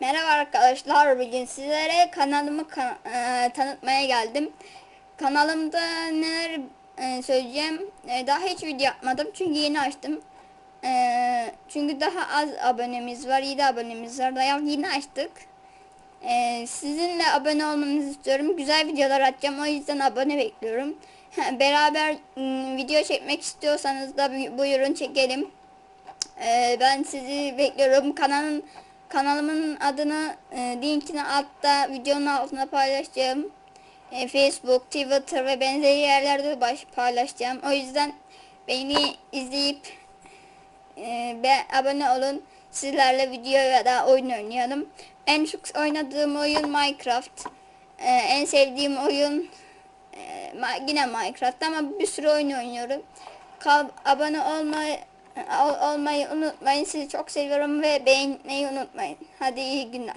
Merhaba arkadaşlar. Bugün sizlere kanalımı ka- e, tanıtmaya geldim. Kanalımda neler e, söyleyeceğim. E, daha hiç video yapmadım çünkü yeni açtım. E, çünkü daha az abonemiz var. 7 abonemiz var. Daha yeni açtık. E, sizinle abone olmanızı istiyorum. Güzel videolar atacağım. O yüzden abone bekliyorum. Beraber m, video çekmek istiyorsanız da bu- buyurun çekelim. Ee, ben sizi bekliyorum. Kanalın kanalımın adını e, linkini altta videonun altına paylaşacağım. E, Facebook, Twitter ve benzeri yerlerde baş paylaşacağım. O yüzden beni izleyip ve abone olun. Sizlerle video ya da oyun oynayalım. En çok oynadığım oyun Minecraft. E, en sevdiğim oyun e, yine Minecraft ama bir sürü oyun oynuyorum. Kal- abone olmayı ol- olmayı unutmayın. Sizi çok seviyorum ve beğenmeyi unutmayın. Hadi iyi günler.